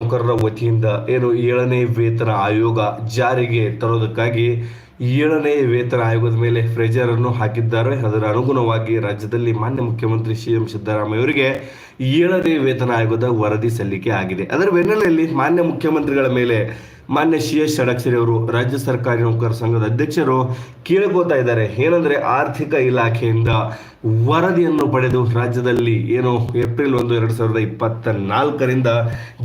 ನೌಕರರ ವತಿಯಿಂದ ಏನು ಏಳನೇ ವೇತನ ಆಯೋಗ ಜಾರಿಗೆ ತರೋದಕ್ಕಾಗಿ ಏಳನೇ ವೇತನ ಆಯೋಗದ ಮೇಲೆ ಪ್ರೆಜರ್ ಅನ್ನು ಹಾಕಿದ್ದಾರೆ. ಅದರ ಅನುಗುಣವಾಗಿ ರಾಜ್ಯದಲ್ಲಿ ಮಾನ್ಯ ಮುಖ್ಯಮಂತ್ರಿ ಸಿ ಎಂ ಸಿದ್ದರಾಮಯ್ಯ ಅವರಿಗೆ ಏಳನೇ ವೇತನ ಆಯೋಗದ ವರದಿ ಸಲ್ಲಿಕೆ ಆಗಿದೆ. ಅದರ ಬೆನ್ನೆಲೆಯಲ್ಲಿ ಮಾನ್ಯ ಮುಖ್ಯಮಂತ್ರಿಗಳ ಮೇಲೆ ಮಾನ್ಯ ಸಿ ಎಸ್ ಷಡಕ್ಷರಿ ಅವರು ರಾಜ್ಯ ಸರ್ಕಾರಿ ನೌಕರರ ಸಂಘದ ಅಧ್ಯಕ್ಷರು ಕೇಳ್ಕೋತಾ ಇದ್ದಾರೆ ಏನಂದ್ರೆ ಆರ್ಥಿಕ ಇಲಾಖೆಯಿಂದ ವರದಿಯನ್ನು ಪಡೆದು ರಾಜ್ಯದಲ್ಲಿ ಏನು ಏಪ್ರಿಲ್ ಒಂದು, ಎರಡು ಸಾವಿರದ ಇಪ್ಪತ್ತ ನಾಲ್ಕರಿಂದ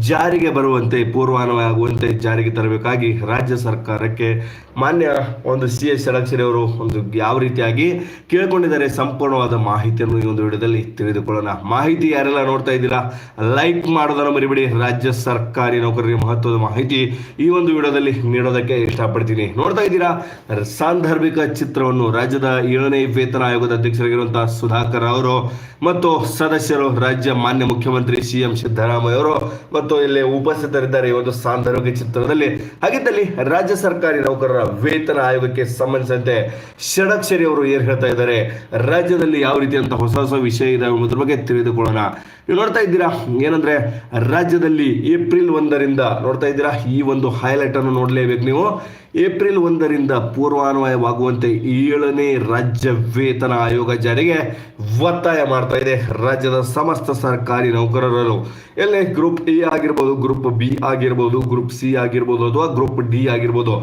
ಜಾರಿಗೆ ಬರುವಂತೆ ಪೂರ್ವಾನ್ವಯ ಆಗುವಂತೆ ಜಾರಿಗೆ ತರಬೇಕಾಗಿ ರಾಜ್ಯ ಸರ್ಕಾರಕ್ಕೆ ಮಾನ್ಯ ಒಂದು ಸಿ ಎಸ್ ಷಡಕ್ಷರಿ ಅವರು ಒಂದು ಯಾವ ರೀತಿಯಾಗಿ ಕೇಳ್ಕೊಂಡಿದ್ದಾರೆ ಸಂಪೂರ್ಣವಾದ ಮಾಹಿತಿಯನ್ನು ಈ ಒಂದು ವಿಡಿಯೋದಲ್ಲಿ ತಿಳಿದುಕೊಳ್ಳೋಣ. ಮಾಹಿತಿ ಯಾರೆಲ್ಲ ನೋಡ್ತಾ ಇದ್ದೀರಾ, ಲೈಕ್ ಮಾಡೋದನ್ನು ಮರಿಬೇಡಿ. ರಾಜ್ಯ ಸರ್ಕಾರಿ ನೌಕರರಿಗೆ ಮಹತ್ವದ ಮಾಹಿತಿ ಈ ಒಂದು ವಿಡಿಯೋದಲ್ಲಿ ನೀಡೋದಕ್ಕೆ ಇಷ್ಟಪಡ್ತೀನಿ. ನೋಡ್ತಾ ಇದ್ದೀರಾ? ಸಾಂದರ್ಭಿಕ ಚಿತ್ರವನ್ನು ರಾಜ್ಯದ ಏಳನೇ ವೇತನ ಆಯೋಗದ ಅಧ್ಯಕ್ಷರಾಗಿರುವಂತಹ ಸುಧಾಕರ್ ಅವರು ಮತ್ತು ಸದಸ್ಯರು ರಾಜ್ಯ ಮಾನ್ಯ ಮುಖ್ಯಮಂತ್ರಿ ಸಿ ಎಂ ಸಿದ್ದರಾಮಯ್ಯ ಅವರು ಮತ್ತು ಇಲ್ಲಿ ಉಪಸ್ಥಿತರಿದ್ದಾರೆ ಈ ಒಂದು ಸಾಂದರ್ಭಿಕ ಚಿತ್ರದಲ್ಲಿ. ಹಾಗಿದ್ದಲ್ಲಿ ರಾಜ್ಯ ಸರ್ಕಾರಿ ನೌಕರರ ವೇತನ ಆಯೋಗಕ್ಕೆ ಸಂಬಂಧಿಸಿದಂತೆ ಷಡಕ್ಷರಿ ಅವರು ಏನ್ ಹೇಳ್ತಾ ಇದ್ದಾರೆ? ರಾಜ್ಯದಲ್ಲಿ ಯಾವ ರೀತಿಯಂತ ಹೊಸ ಹೊಸ ವಿಷಯ ಇದೆ ಎಂಬುದ್ರ ಬಗ್ಗೆ ತಿಳಿದುಕೊಳ್ಳೋಣ. ನೀವು ನೋಡ್ತಾ ಇದ್ದೀರಾ? ಏನಂದ್ರೆ ರಾಜ್ಯದಲ್ಲಿ ಏಪ್ರಿಲ್ ಒಂದರಿಂದ ನೋಡ್ತಾ ಇದ್ದೀರಾ? ಈ ಒಂದು ಹೈಲೈಟ್ ಅನ್ನು ನೋಡಲೇಬೇಕು ನೀವು. ಏಪ್ರಿಲ್ ಒಂದರಿಂದ ಪೂರ್ವಾನ್ವಯವಾಗುವಂತೆ ಏಳನೇ ರಾಜ್ಯ ವೇತನ ಆಯೋಗ ಜಾರಿಗೆ ಒತ್ತಾಯ ಮಾಡ್ತಾ ಇದೆ. ರಾಜ್ಯದ ಸಮಸ್ತ ಸರ್ಕಾರಿ ನೌಕರರು ಎಲ್ಲೇ ಗ್ರೂಪ್ ಎ ಆಗಿರ್ಬೋದು, ಗ್ರೂಪ್ ಬಿ ಆಗಿರ್ಬೋದು, ಗ್ರೂಪ್ ಸಿ ಆಗಿರ್ಬೋದು ಅಥವಾ ಗ್ರೂಪ್ ಡಿ ಆಗಿರ್ಬೋದು.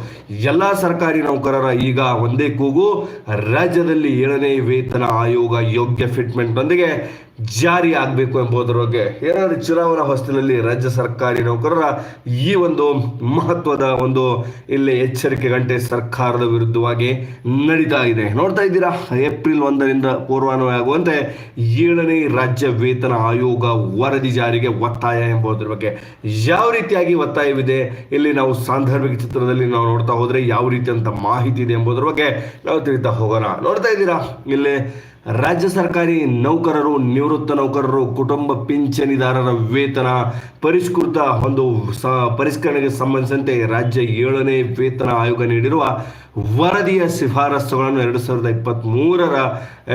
ಎಲ್ಲ ಸರ್ಕಾರಿ ನೌಕರರ ಈಗ ಒಂದೇ ಕೂಗು. ರಾಜ್ಯದಲ್ಲಿ ಏಳನೇ ವೇತನ ಆಯೋಗ ಯೋಗ್ಯ ಫಿಟ್ಮೆಂಟ್ ನೊಂದಿಗೆ ಜಾರಿ ಆಗಬೇಕು ಎಂಬುದರ ಬಗ್ಗೆ ಏನಾದರೂ ಚುನಾವಣಾ ಹೊಸ್ತಿನಲ್ಲಿ ರಾಜ್ಯ ಸರ್ಕಾರಿ ನೌಕರರ ಈ ಒಂದು ಮಹತ್ವದ ಒಂದು ಇಲ್ಲಿ ಎಚ್ಚರಿಕೆ ಗಂಟೆ ಸರ್ಕಾರದ ವಿರುದ್ಧವಾಗಿ ನಡೀತಾ ಇದೆ. ನೋಡ್ತಾ ಇದ್ದೀರಾ? ಏಪ್ರಿಲ್ ಒಂದರಿಂದ ಪೂರ್ವಾನ್ವಯ ಆಗುವಂತೆ ಏಳನೇ ರಾಜ್ಯ ವೇತನ ಆಯೋಗ ವರದಿ ಜಾರಿಗೆ ಒತ್ತಾಯ ಎಂಬುದರ ಬಗ್ಗೆ. ಯಾವ ರೀತಿಯಾಗಿ ಒತ್ತಾಯವಿದೆ? ಇಲ್ಲಿ ನಾವು ಸಾಂದರ್ಭಿಕ ಚಿತ್ರದಲ್ಲಿ ನಾವು ನೋಡ್ತಾ ಹೋದ್ರೆ ಯಾವ ರೀತಿಯಂತ ಮಾಹಿತಿ ಇದೆ ಎಂಬುದರ ಬಗ್ಗೆ ನಾವು ತಿಳಿತಾ ಹೋಗೋಣ. ನೋಡ್ತಾ ಇದ್ದೀರಾ? ಇಲ್ಲಿ ರಾಜ್ಯ ಸರ್ಕಾರಿ ನೌಕರರು, ನಿವೃತ್ತ ನೌಕರರು, ಕುಟುಂಬ ಪಿಂಚಣಿದಾರರ ವೇತನ ಪರಿಷ್ಕೃತ ಒಂದು ಸ, ಪರಿಷ್ಕರಣೆಗೆ ಸಂಬಂಧಿಸಿದಂತೆ ರಾಜ್ಯ ಏಳನೇ ವೇತನ ಆಯೋಗ ನೀಡಿರುವ ವರದಿಯ ಶಿಫಾರಸುಗಳನ್ನು ಎರಡು ಸಾವಿರದ ಇಪ್ಪತ್ತ್ ಮೂರರ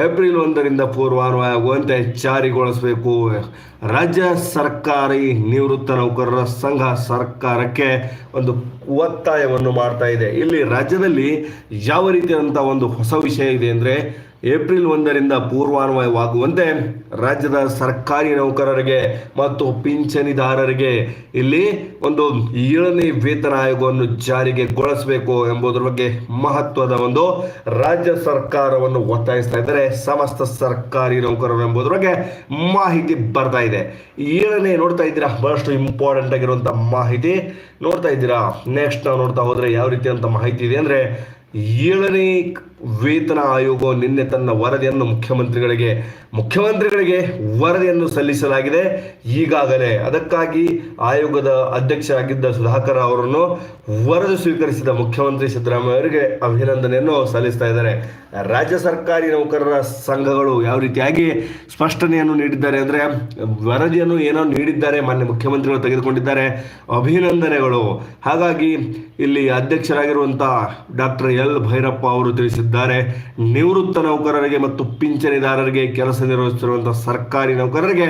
ಏಪ್ರಿಲ್ ಒಂದರಿಂದ ಪೂರ್ವಾನ್ವಯವಾಗುವಂತೆ ಜಾರಿಗೊಳಿಸಬೇಕು. ರಾಜ್ಯ ಸರ್ಕಾರಿ ನಿವೃತ್ತ ನೌಕರರ ಸಂಘ ಸರ್ಕಾರಕ್ಕೆ ಒಂದು ಒತ್ತಾಯವನ್ನು ಮಾಡ್ತಾ ಇದೆ. ಇಲ್ಲಿ ರಾಜ್ಯದಲ್ಲಿ ಯಾವ ರೀತಿಯಾದಂಥ ಒಂದು ಹೊಸ ವಿಷಯ ಇದೆ ಅಂದರೆ ಏಪ್ರಿಲ್ ಒಂದರಿಂದ ಪೂರ್ವಾನ್ವಯವಾಗುವಂತೆ ರಾಜ್ಯದ ಸರ್ಕಾರಿ ನೌಕರರಿಗೆ ಮತ್ತು ಪಿಂಚಣಿದಾರರಿಗೆ ಇಲ್ಲಿ ಒಂದು ಏಳನೇ ವೇತನ ಆಯೋಗವನ್ನು ಜಾರಿಗೆಗೊಳಿಸಬೇಕು ಎಂಬುದರ ಬಗ್ಗೆ ಮಹತ್ವದ ಒಂದು ರಾಜ್ಯ ಸರ್ಕಾರವನ್ನು ಒತ್ತಾಯಿಸ್ತಾ ಇದ್ದಾರೆ. ಸಮಸ್ತ ಸರ್ಕಾರಿ ನೌಕರರು ಎಂಬುದರ ಬಗ್ಗೆ ಮಾಹಿತಿ ಬರ್ತಾ ಇದೆ. ಏಳನೇ ನೋಡ್ತಾ ಇದ್ದೀರಾ? ಬಹಳಷ್ಟು ಇಂಪಾರ್ಟೆಂಟ್ ಆಗಿರುವಂತಹ ಮಾಹಿತಿ ನೋಡ್ತಾ ಇದ್ದೀರಾ? ನೆಕ್ಸ್ಟ್ ನಾವು ನೋಡ್ತಾ ಹೋದ್ರೆ ಯಾವ ರೀತಿಯಂತ ಮಾಹಿತಿ ಇದೆ ಅಂದ್ರೆ ಏಳನೇ ವೇತನ ಆಯೋಗ ನಿನ್ನೆ ತನ್ನ ವರದಿಯನ್ನು ಮುಖ್ಯಮಂತ್ರಿಗಳಿಗೆ ಮುಖ್ಯಮಂತ್ರಿಗಳಿಗೆ ವರದಿಯನ್ನು ಸಲ್ಲಿಸಲಾಗಿದೆ. ಈಗಾಗಲೇ ಅದಕ್ಕಾಗಿ ಆಯೋಗದ ಅಧ್ಯಕ್ಷರಾಗಿದ್ದ ಸುಧಾಕರ್ ಅವರನ್ನು ವರದಿ ಸ್ವೀಕರಿಸಿದ ಮುಖ್ಯಮಂತ್ರಿ ಸಿದ್ದರಾಮಯ್ಯ ಅವರಿಗೆ ಅಭಿನಂದನೆಯನ್ನು ಸಲ್ಲಿಸ್ತಾ ಇದ್ದಾರೆ. ರಾಜ್ಯ ಸರ್ಕಾರಿ ನೌಕರರ ಸಂಘಗಳು ಯಾವ ರೀತಿಯಾಗಿ ಸ್ಪಷ್ಟನೆಯನ್ನು ನೀಡಿದ್ದಾರೆ ಅಂದರೆ, ವರದಿಯನ್ನು ಏನೋ ನೀಡಿದ್ದಾರೆ, ಮಾನ್ಯ ಮುಖ್ಯಮಂತ್ರಿಗಳು ತೆಗೆದುಕೊಂಡಿದ್ದಾರೆ, ಅಭಿನಂದನೆಗಳು. ಹಾಗಾಗಿ ಇಲ್ಲಿ ಅಧ್ಯಕ್ಷರಾಗಿರುವಂಥ ಡಾಕ್ಟರ್ ಎಲ್ ಭೈರಪ್ಪ ಅವರು ತಿಳಿಸಿದ್ದಾರೆ ನಿವೃತ್ತ ನೌಕರರಿಗೆ ಮತ್ತು ಪಿಂಚಣಿದಾರರಿಗೆ ಕೆಲಸ ನಿರ್ವಹಿಸುತ್ತಿರುವಂತಹ ಸರ್ಕಾರಿ ನೌಕರರಿಗೆ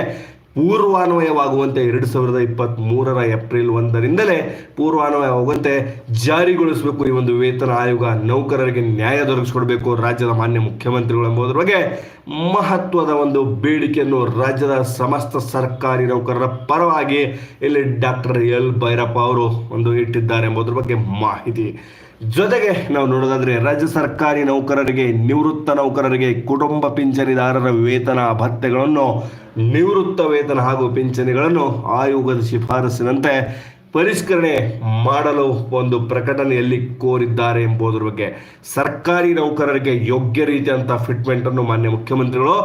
ಪೂರ್ವಾನ್ವಯವಾಗುವಂತೆ ಎರಡು ಸಾವಿರದ ಇಪ್ಪತ್ತ್ ಮೂರರ ಏಪ್ರಿಲ್ ಒಂದರಿಂದಲೇ ಪೂರ್ವಾನ್ವಯವಾಗುವಂತೆ ಜಾರಿಗೊಳಿಸಬೇಕು. ಈ ಒಂದು ವೇತನ ಆಯೋಗ ನೌಕರರಿಗೆ ನ್ಯಾಯ ದೊರಕಿಸಿಕೊಡಬೇಕು. ರಾಜ್ಯದ ಮಾನ್ಯ ಮುಖ್ಯಮಂತ್ರಿಗಳು ಎಂಬುದರ ಬಗ್ಗೆ ಮಹತ್ವದ ಒಂದು ಬೇಡಿಕೆಯನ್ನು ರಾಜ್ಯದ ಸಮಸ್ತ ಸರ್ಕಾರಿ ನೌಕರರ ಪರವಾಗಿ ಇಲ್ಲಿ ಡಾಕ್ಟರ್ ಎಲ್ ಭೈರಪ್ಪ ಅವರು ಒಂದು ಇಟ್ಟಿದ್ದಾರೆ ಎಂಬುದರ ಬಗ್ಗೆ ಮಾಹಿತಿ ಜೊತೆಗೆ ನಾವು ನೋಡೋದಾದ್ರೆ ರಾಜ್ಯ ಸರ್ಕಾರಿ ನೌಕರರಿಗೆ, ನಿವೃತ್ತ ನೌಕರರಿಗೆ, ಕುಟುಂಬ ಪಿಂಚಣಿದಾರರ ವೇತನ ಭತ್ಯೆಗಳನ್ನು, ನಿವೃತ್ತ ವೇತನ ಹಾಗೂ ಪಿಂಚಣಿಗಳನ್ನು ಆಯೋಗದ ಶಿಫಾರಸಿನಂತೆ ಪರಿಷ್ಕರಣೆ ಮಾಡಲು ಒಂದು ಪ್ರಕಟಣೆಯಲ್ಲಿ ಕೋರಿದ್ದಾರೆ ಎಂಬುದರ ಬಗ್ಗೆ. ಸರ್ಕಾರಿ ನೌಕರರಿಗೆ ಯೋಗ್ಯ ರೀತಿಯಂತಹ ಫಿಟ್ಮೆಂಟ್ ಅನ್ನು ಮಾನ್ಯ ಮುಖ್ಯಮಂತ್ರಿಗಳು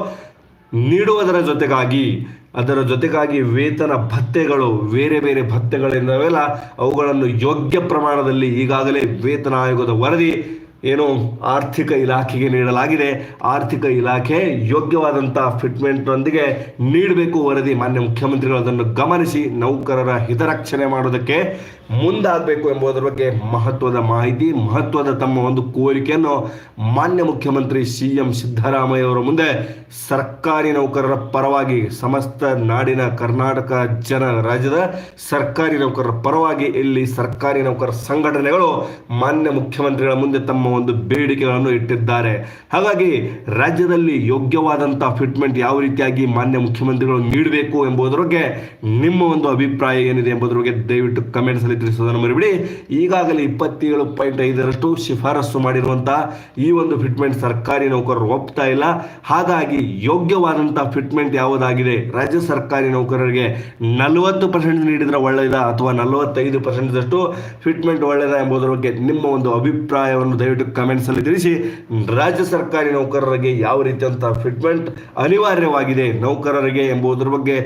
ನೀಡುವುದರ ಜೊತೆಗಾಗಿ ಅದರ ಜೊತೆಗಾಗಿ ವೇತನ ಭತ್ಯೆಗಳು ಬೇರೆ ಬೇರೆ ಭತ್ಯೆಗಳಿದ್ದಾವೆಲ್ಲ ಅವುಗಳನ್ನು ಯೋಗ್ಯ ಪ್ರಮಾಣದಲ್ಲಿ ಈಗಾಗಲೇ ವೇತನ ಆಯೋಗದ ವರದಿ ಏನು ಆರ್ಥಿಕ ಇಲಾಖೆಗೆ ನೀಡಲಾಗಿದೆ. ಆರ್ಥಿಕ ಇಲಾಖೆ ಯೋಗ್ಯವಾದಂಥ ಫಿಟ್ಮೆಂಟ್ನೊಂದಿಗೆ ನೀಡಬೇಕು ವರದಿ. ಮಾನ್ಯ ಮುಖ್ಯಮಂತ್ರಿಗಳು ಅದನ್ನು ಗಮನಿಸಿ ನೌಕರರ ಹಿತರಕ್ಷಣೆ ಮಾಡೋದಕ್ಕೆ ಮುಂದಾಗಬೇಕು ಎಂಬುದರ ಬಗ್ಗೆ ಮಹತ್ವದ ಮಾಹಿತಿ, ಮಹತ್ವದ ತಮ್ಮ ಒಂದು ಕೋರಿಕೆಯನ್ನು ಮಾನ್ಯ ಮುಖ್ಯಮಂತ್ರಿ ಸಿ ಎಂ ಸಿದ್ದರಾಮಯ್ಯ ಅವರ ಮುಂದೆ ಸರ್ಕಾರಿ ನೌಕರರ ಪರವಾಗಿ ಸಮಸ್ತ ನಾಡಿನ ಕರ್ನಾಟಕ ಜನ ರಾಜ್ಯದ ಸರ್ಕಾರಿ ನೌಕರರ ಪರವಾಗಿ ಇಲ್ಲಿ ಸರ್ಕಾರಿ ನೌಕರ ಸಂಘಟನೆಗಳು ಮಾನ್ಯ ಮುಖ್ಯಮಂತ್ರಿಗಳ ಮುಂದೆ ತಮ್ಮ ಒಂದು ಬೇಡಿಕೆಗಳನ್ನು ಇಟ್ಟಿದ್ದಾರೆ. ಹಾಗಾಗಿ ರಾಜ್ಯದಲ್ಲಿ ಯೋಗ್ಯವಾದಂತಹ ಫಿಟ್ಮೆಂಟ್ ಯಾವ ರೀತಿಯಾಗಿ ಮಾನ್ಯ ಮುಖ್ಯಮಂತ್ರಿಗಳು ನೀಡಬೇಕು ಎಂಬುದರ ಬಗ್ಗೆ ನಿಮ್ಮ ಒಂದು ಅಭಿಪ್ರಾಯ ಏನಿದೆ ಎಂಬುದರ ಬಗ್ಗೆ ದಯವಿಟ್ಟು ಕಮೆಂಟ್ಸ್ ಅಲ್ಲಿ ತಿಳಿಸೋದನ್ನು ಮರಿಬಿಡಿ. ಈಗಾಗಲೇ ಇಪ್ಪತ್ತೇಳು ಪಾಯಿಂಟ್ ಐದರಷ್ಟು ಶಿಫಾರಸು ಮಾಡಿರುವಂತಹ ಈ ಒಂದು ಫಿಟ್ಮೆಂಟ್ ಸರ್ಕಾರಿ ನೌಕರರು ಒಪ್ತಾ ಇಲ್ಲ. ಹಾಗಾಗಿ ಯೋಗ್ಯವಾದಂತಹ ಫಿಟ್ಮೆಂಟ್ ಯಾವುದಾಗಿದೆ? ರಾಜ್ಯ ಸರ್ಕಾರಿ ನೌಕರರಿಗೆ ನಲವತ್ತು ಪರ್ಸೆಂಟ್ ನೀಡಿದ್ರೆ ಒಳ್ಳೆಯದ ಅಥವಾ ನಲವತ್ತೈದು ಪರ್ಸೆಂಟ್ ಅಷ್ಟು ಫಿಟ್ಮೆಂಟ್ ಒಳ್ಳೆಯದ ಎಂಬುದರ ಬಗ್ಗೆ ನಿಮ್ಮ ಒಂದು ಅಭಿಪ್ರಾಯವನ್ನು ದಯವಿಟ್ಟು ಕಮೆಂಟ್ಸ್ ಅಲ್ಲಿ ತಿಳಿಸಿ. ರಾಜ್ಯ ಸರ್ಕಾರಿ ನೌಕರರಿಗೆ ಯಾವ ರೀತಿಯಂತಹ ಫಿಟ್ಮೆಂಟ್ ಅನಿವಾರ್ಯವಾಗಿದೆ ನೌಕರರಿಗೆ ಎಂಬುದರ ಬಗ್ಗೆ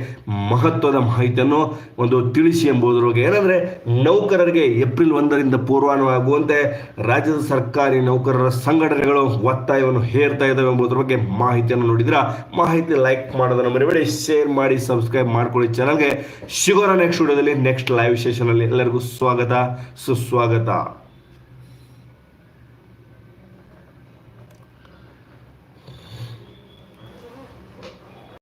ಮಹತ್ವದ ಮಾಹಿತಿಯನ್ನು ಒಂದು ತಿಳಿಸಿ ಎಂಬುದರ ಬಗ್ಗೆ. ಏನಂದ್ರೆ ನೌಕರರಿಗೆ ಏಪ್ರಿಲ್ ಒಂದರಿಂದ ಪೂರ್ವಾನುವಾಗುವಂತೆ ರಾಜ್ಯದ ಸರ್ಕಾರಿ ನೌಕರರ ಸಂಘಟನೆಗಳು ಒತ್ತಾಯವನ್ನು ಹೇರ್ತಾ ಇದ್ದಾವೆ ಎಂಬುದರ ಬಗ್ಗೆ ಮಾಹಿತಿಯನ್ನು ನೋಡಿದ್ರ ಮಾಹಿತಿ ಲೈಕ್ ಮಾಡೋದನ್ನು ಮರಿಬೇಡಿ ಶೇರ್ ಮಾಡಿ ಸಬ್ಸ್ಕ್ರೈಬ್ ಮಾಡ್ಕೊಳ್ಳಿ ಚಾನಲ್ಗೆ ಸಿಗೋಣ ನೆಕ್ಸ್ಟ್ ವಿಡಿಯೋದಲ್ಲಿ ನೆಕ್ಸ್ಟ್ ಲೈವ್ ಸೆಷನ್ ಅಲ್ಲಿ ಎಲ್ಲರಿಗೂ ಸ್ವಾಗತ, ಸುಸ್ವಾಗತ.